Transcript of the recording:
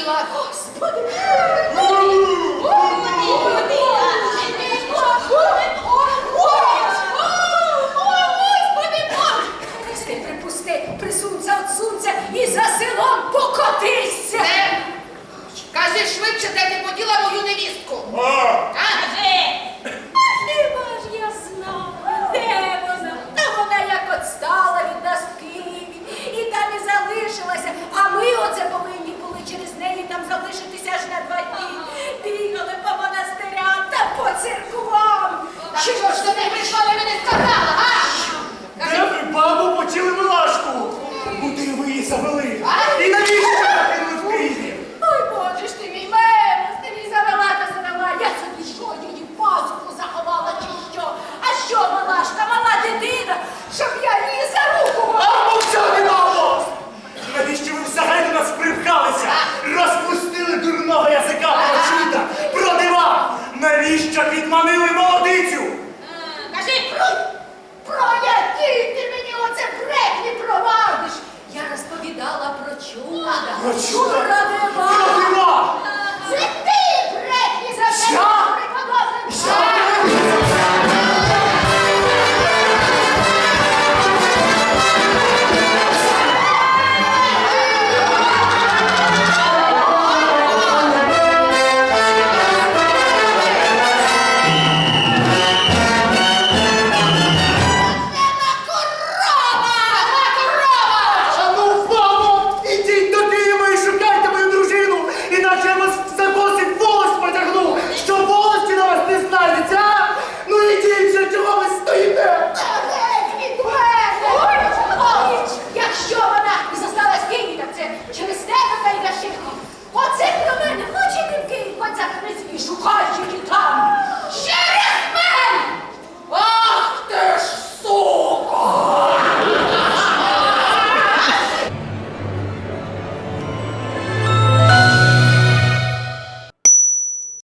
Зрозуміла. Господи, підманили молодицю. А, Кажи, про, про які ти мені оце брехні провадиш? Я розповідала про чуда. Про чудо? Про ради